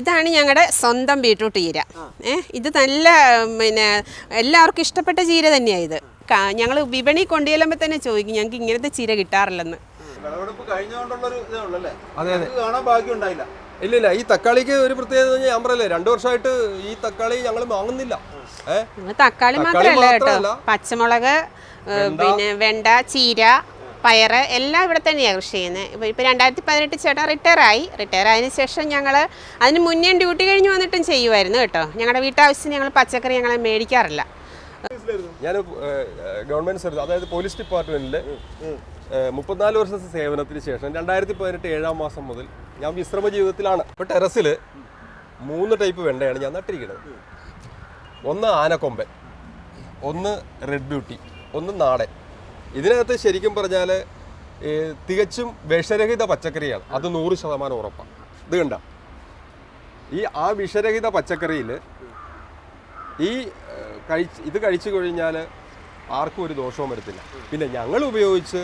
ഇതാണ് ഞങ്ങളുടെ സ്വന്തം ബീട്രൂട്ട് ചീര. ഏഹ് ഇത് നല്ല പിന്നെ എല്ലാവർക്കും ഇഷ്ടപ്പെട്ട ചീര തന്നെയാണ് ഇത്. ഞങ്ങൾ വിപണി കൊണ്ടുചെല്ലുമ്പോൾ തന്നെ ചോദിക്കും ഞങ്ങൾക്ക് ഇങ്ങനത്തെ ചീര കിട്ടാറില്ലെന്ന്. അതെ അതെ. ഇല്ല ഇല്ല ഈ തക്കാളിക്ക് ഒരു പ്രത്യേകത എന്ന് ഞാൻ പറയല്ലേ രണ്ടു വർഷമായിട്ട് ഈ തക്കാളി ഞങ്ങൾ വാങ്ങുന്നില്ല. തക്കാളി മാത്രമല്ല കേട്ടോ. പച്ചമുളക് പിന്നെ വെണ്ട ചീര പയറ് എല്ലാം ഇവിടെ തന്നെയാണ് കൃഷി ചെയ്യുന്നത്. ഇപ്പോൾ ഇപ്പോൾ രണ്ടായിരത്തി പതിനെട്ട് ചേട്ടൻ റിട്ടയർ ആയി റിട്ടയർ ആയതിനു ശേഷം ഞങ്ങൾ അതിന് മുന്നേ ഡ്യൂട്ടി കഴിഞ്ഞ് വന്നിട്ടും ചെയ്യുമായിരുന്നു കേട്ടോ. ഞങ്ങളുടെ വീട്ടാവശ്യത്തിന് ഞങ്ങൾ പച്ചക്കറി ഞങ്ങൾ മേടിക്കാറില്ല. ഞാൻ ഗവൺമെന്റ് സർവീസ് അതായത് പോലീസ് ഡിപ്പാർട്ട്മെന്റിൽ മുപ്പത്തിനാല് വർഷത്തെ സേവനത്തിന് ശേഷം രണ്ടായിരത്തി പതിനെട്ട് ഏഴാം മാസം മുതൽ ഞാൻ വിശ്രമ ജീവിതത്തിലാണ്. ഇപ്പോൾ ടെറസിൽ മൂന്ന് ടൈപ്പ് വെണ്ടയാണ് ഞാൻ നട്ടിരിക്കുന്നത്. ഒന്ന് ആനക്കൊമ്പൻ ഒന്ന് റെഡ് ബ്യൂട്ടി ഒന്ന് നാടൻ. ഇതിനകത്ത് ശരിക്കും പറഞ്ഞാൽ തികച്ചും വിഷരഹിത പച്ചക്കറിയാണ്. അത് നൂറ് ശതമാനം ഉറപ്പാണ് ഇത് കണ്ട? ഈ ആ വിഷരഹിത പച്ചക്കറിയിൽ ഈ കഴിച്ച് ഇത് കഴിച്ചു കഴിഞ്ഞാൽ ആർക്കും ഒരു ദോഷവും വരത്തില്ല. പിന്നെ ഞങ്ങൾ ഉപയോഗിച്ച്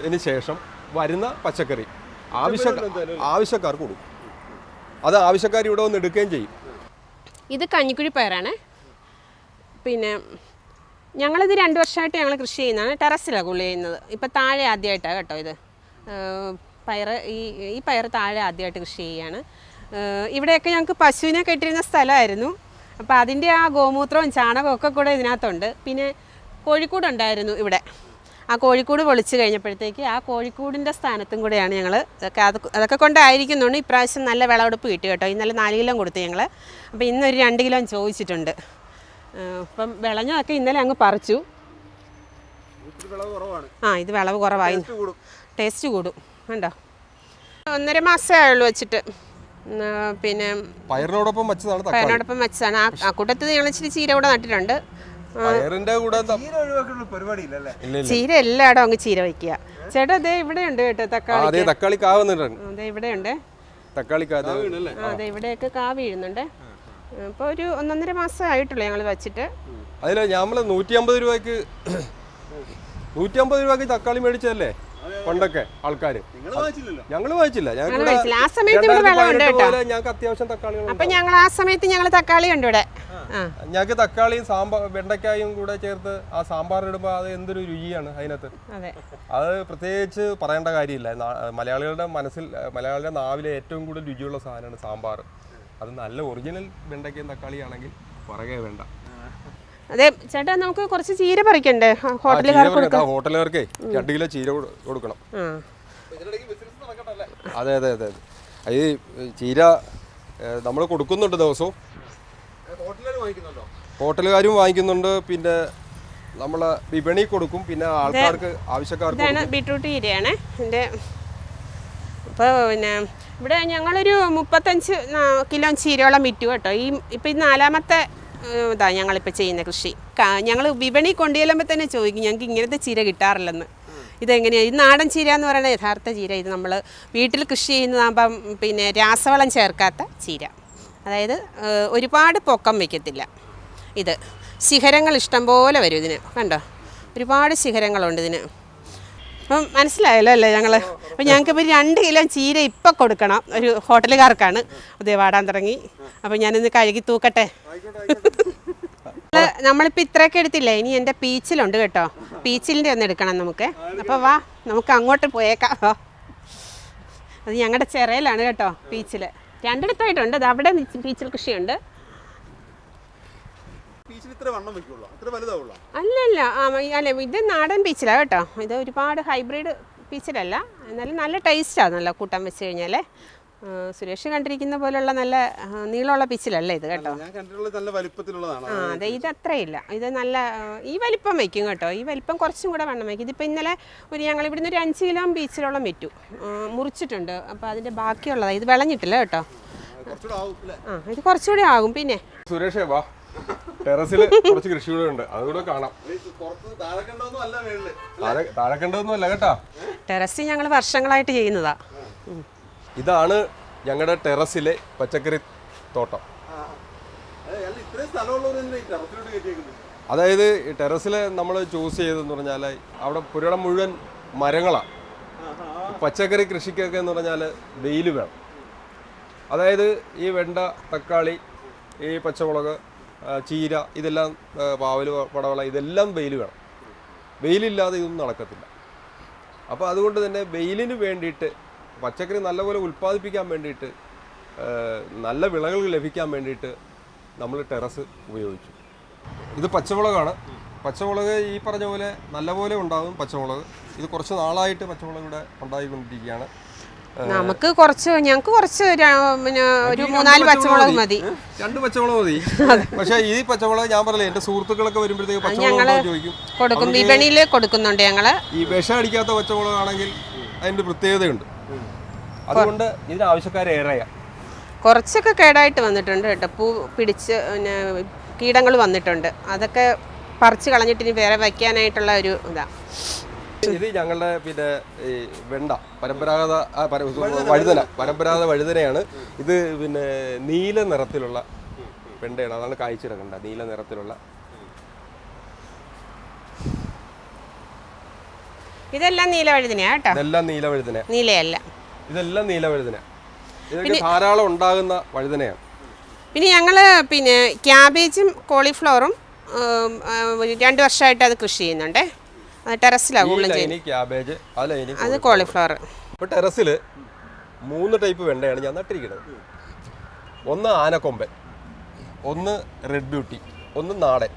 ഇതിന് ശേഷം വരുന്ന പച്ചക്കറി ആവശ്യ ആവശ്യക്കാർക്ക് കൊടുക്കും. അത് ആവശ്യക്കാർ ഇവിടെ വന്ന് എടുക്കുകയും ചെയ്യും. ഇത് കഞ്ഞിക്കുഴി പയറാണ്. പിന്നെ ഞങ്ങളിത് രണ്ട് വർഷമായിട്ട് ഞങ്ങൾ കൃഷി ചെയ്യുന്നതാണ്. ടെറസിലാണ് കുള്ളി ചെയ്യുന്നത്. ഇപ്പം താഴെ ആദ്യമായിട്ടാണ് കേട്ടോ ഇത്. പയർ ഈ ഈ പയർ താഴെ ആദ്യമായിട്ട് കൃഷി ചെയ്യുകയാണ്. ഇവിടെയൊക്കെ ഞങ്ങൾക്ക് പശുവിനെ കെട്ടിരുന്ന സ്ഥലമായിരുന്നു. അപ്പോൾ അതിന്റെ ആ ഗോമൂത്രവും ചാണകവും ഒക്കെ കൂടെ ഇതിനകത്തുണ്ട്. പിന്നെ കോഴിക്കൂടുണ്ടായിരുന്നു ഇവിടെ. ആ കോഴിക്കൂട് പൊളിച്ചു കഴിഞ്ഞപ്പോഴത്തേക്ക് ആ കോഴിക്കൂടിന്റെ സ്ഥാനത്തും കൂടെയാണ് ഞങ്ങൾ ഇതൊക്കെ. അത് അതൊക്കെ കൊണ്ടായിരിക്കുന്നുണ്ട്. ഇപ്രാവശ്യം നല്ല വിളവെടുപ്പ് കിട്ടി കേട്ടോ. ഇന്നലെ നാല് കിലോ കൊടുത്തു ഞങ്ങൾ അപ്പോൾ ഇന്നൊരു രണ്ട് കിലോ ചോദിച്ചിട്ടുണ്ട്. അപ്പം വിളഞ്ഞതൊക്കെ ഇന്നലെ അങ്ങ് പറിച്ചു. ഇത്തിരി വിളവ് കുറവാണ് ആ ഇത് വിളവ് കുറവായി. ടേസ്റ്റ് കൂടും. കണ്ടോ? ഒന്നര മാസമേ ആയുള്ളൂ വെച്ചിട്ട്. പിന്നെ പയറിനോടൊപ്പം വെച്ചതാണ് തക്കാളി. പയറിനോടൊപ്പം വെച്ചതാണ്. ആ കൂട്ടത്തിൽ ഞങ്ങൾ ഇച്ചിരി ചീര കൂടെ നട്ടിട്ടുണ്ട്. പയറിന്റെ കൂടെ ത- തീരെ പരിപാടി ഇല്ലല്ലേ ഇല്ല ഇല്ല. ചീര എല്ലായിടും അങ്ങ് ചീര വയ്ക്കുക. ചേട്ടാ അതെ ഇവിടെ ഉണ്ട് കേട്ടോ തക്കാളി അതെ തക്കാളി കാവുന്നുണ്ട് അതെ ഇവിടെ ഉണ്ട് തക്കാളി അതെ ഇവിടെയൊക്കെ കാവ് വീഴുന്നുണ്ട്. അപ്പോൾ ഒരു ഒന്നൊന്നര മാസം ആയിട്ടുള്ളൂ ഞങ്ങൾ വെച്ചിട്ട്. അതിലെ നമ്മൾ നൂറ്റി അമ്പത് രൂപയ്ക്ക് നൂറ്റി അമ്പത് രൂപയ്ക്ക് തക്കാളി മേടിച്ചതല്ലേ? പണ്ടൊക്കെ വാങ്ങിച്ചില്ലല്ലോ. ഞങ്ങൾ വായിച്ചില്ല ആ സമയത്ത് ഇവിടെ വെള്ളമുണ്ട് കേട്ടോ. ഞങ്ങൾക്ക് അത്യാവശ്യം തക്കാളികൾ അപ്പൊ ഞങ്ങൾ ആ സമയത്ത് ഞങ്ങൾ തക്കാളി ഉണ്ട് ഇവിടെ. ആ. ഞങ്ങൾക്ക് തക്കാളിയും സാമ്പാർ വെണ്ടയ്ക്കായും കൂടെ ചേർത്ത് ആ സാമ്പാർ ഇടുമ്പോൾ അത് എന്തൊരു രുചിയാണ് അതിനകത്ത്. അതെ. അത് പ്രത്യേകിച്ച് പറയേണ്ട കാര്യമില്ല. മലയാളികളുടെ മനസ്സിൽ മലയാളികളുടെ നാവിലെ ഏറ്റവും കൂടുതൽ രുചിയുള്ള സാധനമാണ് സാമ്പാർ. അത് നല്ല ഒറിജിനൽ വെണ്ടയ്ക്കയും തക്കാളിയാണെങ്കിൽ പുറകെ വേണ്ട. അതെ ചേട്ടാ നമുക്ക് കുറച്ച് ചീര പറിക്കണ്ടേ? ഹോട്ടലുകാർക്ക് ഹോട്ടലുകാർക്കേ രണ്ട് കിലോ ചീര കൊടുക്കണം. അതെ അതെ അതെ അതെ. ഈ ചീര നമ്മൾ കൊടുക്കുന്നുണ്ട് ദിവസവും. ഹോട്ടലുകാരും വാങ്ങിക്കുന്നുണ്ട്? പിന്നെ നമ്മൾ വിപണി കൊടുക്കും. പിന്നെ ആൾക്കാർക്ക് ആവശ്യക്കാർക്ക് ബീട്രൂട്ട് ചീരയാണ്. എന്റെ ഇപ്പോൾ പിന്നെ ഇവിടെ ഞങ്ങളൊരു മുപ്പത്തഞ്ച് കിലോ ചീരയോളം വിറ്റു കേട്ടോ. ഈ ഇപ്പം ഈ നാലാമത്തെ ഇതാണ് ഇതാ ഞങ്ങളിപ്പോൾ ചെയ്യുന്ന കൃഷി. ഞങ്ങൾ വിപണി കൊണ്ടുചെല്ലുമ്പോൾ തന്നെ ചോദിക്കും ഞങ്ങൾക്ക് ഇങ്ങനത്തെ ചീര കിട്ടാറില്ലെന്ന്. ഇതെങ്ങനെയാണ് ഈ നാടൻ ചീര എന്ന് പറയുന്ന യഥാർത്ഥ ചീര. ഇത് നമ്മൾ വീട്ടിൽ കൃഷി ചെയ്യുന്നതാകുമ്പം പിന്നെ രാസവളം ചേർക്കാത്ത ചീര. അതായത് ഒരുപാട് പൊക്കം വയ്ക്കത്തില്ല ഇത് ശിഖരങ്ങൾ ഇഷ്ടം പോലെ വരും ഇതിന്. കണ്ടോ? ഒരുപാട് ശിഖരങ്ങളുണ്ട് ഇതിന്. അപ്പം മനസ്സിലായല്ലോ അല്ലേ ഞങ്ങൾ അപ്പം ഞങ്ങൾക്ക് ഇപ്പോൾ രണ്ട് കിലോ ചീര ഇപ്പം കൊടുക്കണം. ഒരു ഹോട്ടലുകാർക്കാണ്. അതേ വാടാൻ തുടങ്ങി. അപ്പം ഞാനിന്ന് കഴുകി തൂക്കട്ടെ. നമ്മൾ നമ്മളിപ്പോൾ ഇത്രയൊക്കെ എടുത്തില്ലേ? ഇനി എന്റെ പീച്ചിലുണ്ട് കേട്ടോ. പീച്ചിലിന്റെ ഒന്ന് എടുക്കണം നമുക്ക്. അപ്പോൾ വാ നമുക്ക് അങ്ങോട്ട് പോയേക്കാം. അത് ഞങ്ങളുടെ ചിറയിലാണ് കേട്ടോ പീച്ചിൽ രണ്ടിടത്തായിട്ടുണ്ട്. അത് അവിടെ പീച്ചിൽ കൃഷിയുണ്ട്. അല്ലല്ല അല്ല ഇത് നാടൻ പീച്ചിലാണ് കേട്ടോ. ഇത് ഒരുപാട് ഹൈബ്രിഡ് പീച്ചിലല്ല. എന്നാലും നല്ല ടേസ്റ്റാണ് നല്ല കൂട്ടം വെച്ച് കഴിഞ്ഞാൽ സുരേഷ് കണ്ടിരിക്കുന്ന പോലുള്ള നല്ല നീളമുള്ള പിച്ചിലല്ല ഇത് കേട്ടോ? നല്ല വലിപ്പത്തിലുള്ളതാണ്. ആ അതെ ഇത് അത്രയില്ല ഇത് നല്ല ഈ വലിപ്പം വയ്ക്കും കേട്ടോ. ഈ വലിപ്പം കുറച്ചും കൂടെ വണ്ണം വയ്ക്കും ഇതിപ്പോൾ ഇന്നലെ ഒരു ഞങ്ങൾ ഇവിടുന്ന് ഒരു അഞ്ച് കിലോ പീച്ചിലോളം വിറ്റു. മുറിച്ചിട്ടുണ്ട്. അപ്പോൾ അതിന്റെ ബാക്കിയുള്ളതാണ് ഇത് വിളഞ്ഞിട്ടില്ല കേട്ടോ. കുറച്ചുകൂടെ ആവും അല്ലേ? ആ ഇത് കുറച്ചുകൂടി ആകും. പിന്നെ? സുരേഷേ വാ. ടെറസിൽ കുറച്ച് കൃഷികളുണ്ട്. അതുകൂടെ കാണാം. താഴെ കണ്ടൊന്നും അല്ല മേളിൽ താഴെ താഴെ കണ്ടതൊന്നും അല്ല കേട്ടാ. ടെറസ് ഞങ്ങൾ വർഷങ്ങളായിട്ട് ചെയ്യുന്നതാ. ഇതാണ് ഞങ്ങളുടെ ടെറസിലെ പച്ചക്കറി തോട്ടം. അതായത് ടെറസിൽ നമ്മൾ ചൂസ് ചെയ്തെന്ന് പറഞ്ഞാൽ അവിടെ പുരടം മുഴുവൻ മരങ്ങളാണ് പച്ചക്കറി കൃഷിക്കൊക്കെ എന്ന് പറഞ്ഞാൽ വെയിൽ വേണം. അതായത് ഈ വെണ്ട തക്കാളി ഈ പച്ചമുളക് ചീര ഇതെല്ലാം പാവൽ പടവള ഇതെല്ലാം വെയിൽ വേണം. വെയിലില്ലാതെ ഇതൊന്നും നടക്കത്തില്ല. അപ്പോൾ അതുകൊണ്ട് തന്നെ വെയിലിന് വേണ്ടിയിട്ട് പച്ചക്കറി നല്ലപോലെ ഉൽപ്പാദിപ്പിക്കാൻ വേണ്ടിയിട്ട് നല്ല വിളകൾ ലഭിക്കാൻ വേണ്ടിയിട്ട് നമ്മൾ ടെറസ് ഉപയോഗിച്ചു. ഇത് പച്ചമുളകാണ്. പച്ചമുളക് ഈ പറഞ്ഞ പോലെ നല്ലപോലെ ഉണ്ടാകും പച്ചമുളക്. ഇത് കുറച്ച് നാളായിട്ട് പച്ചമുളക് ഇവിടെ ഉണ്ടായിക്കൊണ്ടിരിക്കുകയാണ്. നമുക്ക് കുറച്ച് ഞങ്ങൾക്ക് കുറച്ച് പിന്നെ ഒരു മൂന്നാൽ പച്ചമുളക് മതി. രണ്ട് പച്ചമുളക് മതി. പക്ഷേ ഈ പച്ചമുളക് ഞാൻ പറഞ്ഞില്ലേ എന്റെ സുഹൃത്തുക്കളൊക്കെ വരുമ്പോഴത്തേക്ക് പച്ചമുളക് ചോദിക്കും. കൊടുക്കും. വിപണിയിൽ കൊടുക്കുന്നുണ്ട് ഞങ്ങൾ. ഈ വിഷം അടിക്കാത്ത പച്ചമുളക് ആണെങ്കിൽ അതിന്റെ പ്രത്യേകതയുണ്ട്. അതുകൊണ്ട് ഇതിന് ആവശ്യക്കാരേറെയാ കുറച്ചൊക്കെ കേടായിട്ട് വന്നിട്ടുണ്ട് കേട്ടോ. പൂ പിടിച്ച് പിന്നെ കീടങ്ങൾ വന്നിട്ടുണ്ട്. അതൊക്കെ പറിച്ച് കളഞ്ഞിട്ട് ഇനി വേറെ വയ്ക്കാനായിട്ടുള്ള ഒരു ഇതാ. ഇത് ഞങ്ങളുടെ പിന്നെ ഈ വെണ്ട പരമ്പരാഗത ആ, പര- വഴുതന പരമ്പരാഗത വഴുതനയാണ്. ഇത് പിന്നെ നീല നിറത്തിലുള്ള വെണ്ടയാണ്. അതാണ് കായ്ച്ചിറക്കണ്ട നീല നിറത്തിലുള്ള. ഇതെല്ലാം കേട്ടോ? ഇതെല്ലാം നീല വഴുതന. നീലയല്ല. ഇതെല്ലാം നീല വഴുതന. ഇതൊക്കെ ധാരാളം ഉണ്ടാകുന്ന വഴുതനയാണ്. പിന്നെ ഞങ്ങൾ പിന്നെ ക്യാബേജും കോളിഫ്ലവറും ഉം, ആ, ഒരു രണ്ട് വർഷമായിട്ട് അത് കൃഷി ചെയ്യുന്നുണ്ട്. ടെറസിലാണ് കൂടുതലും ചെയ്യുന്നത്. ക്യാബേജ് അത് കോളിഫ്ലവർ. ഇപ്പോൾ ടെറസിൽ മൂന്ന് ടൈപ്പ് വെണ്ടയാണ് ഞാൻ നട്ടിരിക്കുന്നത്. ഒന്ന് ആനക്കൊമ്പൻ ഒന്ന് റെഡ് ബ്യൂട്ടി ഒന്ന് നാടൻ.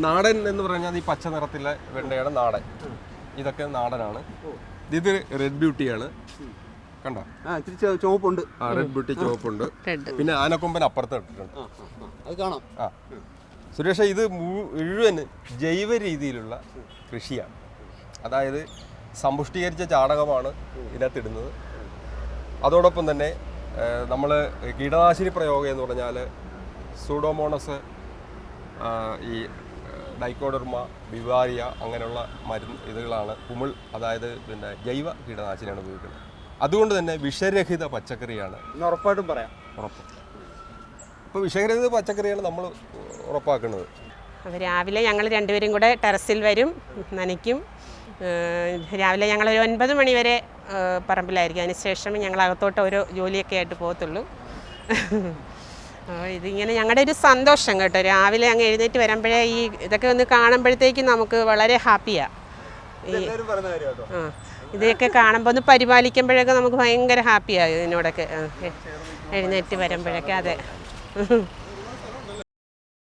നാടൻ എന്ന് പറഞ്ഞാൽ ഈ പച്ച നിറത്തിലെ വെണ്ടയാണ് നാടൻ. ഇതൊക്കെ നാടനാണ്. ഇത് റെഡ് ബ്യൂട്ടിയാണ് കണ്ടോ? ആ ഇത്തിരി ചെ- ചുവപ്പുണ്ട്. ആ റെഡ് ബ്യൂട്ടി ചുവപ്പുണ്ട്. റെഡ് പിന്നെ ആനക്കൊമ്പൻ അപ്പുറത്ത് ഇട്ടിട്ടുണ്ട്. അത് കാണാം. ആ. സുരേഷ ഇത് മുഴുവൻ ജൈവ രീതിയിലുള്ള കൃഷിയാണ്. അതായത് സമ്പുഷ്ടീകരിച്ച ചാണകമാണ് ഇതിനകത്തിടുന്നത്. അതോടൊപ്പം തന്നെ നമ്മൾ കീടനാശിനി പ്രയോഗം എന്ന് പറഞ്ഞാൽ സൂഡോമോണസ് ഈ ഡൈക്കോഡർമ ബിവാരിയ അങ്ങനെയുള്ള മരുന്ന് ഇതുകളാണ് കുമിൾ അതായത് പിന്നെ ജൈവ കീടനാശിനിയാണ് ഉപയോഗിക്കുന്നത്. അതുകൊണ്ട് തന്നെ വിഷരഹിത പച്ചക്കറിയാണ് ഉറപ്പായിട്ടും പറയാം. ഉറപ്പ്. ഇപ്പോൾ വിഷരഹിത പച്ചക്കറിയാണ് നമ്മൾ ഉറപ്പാക്കുന്നത്. രാവിലെ ഞങ്ങൾ രണ്ടുപേരും കൂടെ ടെറസിൽ വരും നനയ്ക്കും. രാവിലെ ഞങ്ങൾ ഒരു ഒൻപത് മണിവരെ പറമ്പിലായിരിക്കും. അതിനുശേഷം ഞങ്ങൾ അകത്തോട്ട് ഓരോ ജോലിയൊക്കെ ആയിട്ട് പോകത്തുള്ളൂ. ഇതിങ്ങനെ ഞങ്ങളുടെ ഒരു സന്തോഷം കേട്ടോ. രാവിലെ അങ്ങ് എഴുന്നേറ്റ് വരുമ്പോഴേ ഈ ഇതൊക്കെ ഒന്ന് കാണുമ്പോഴത്തേക്കും നമുക്ക് വളരെ ഹാപ്പിയാണ് ആ ഇതൊക്കെ കാണുമ്പോൾ ഒന്ന് പരിപാലിക്കുമ്പോഴൊക്കെ നമുക്ക് ഭയങ്കര ഹാപ്പിയാണ് ഇതിനോടൊക്കെ. എഴുന്നേറ്റ് വരുമ്പോഴൊക്കെ അതെ.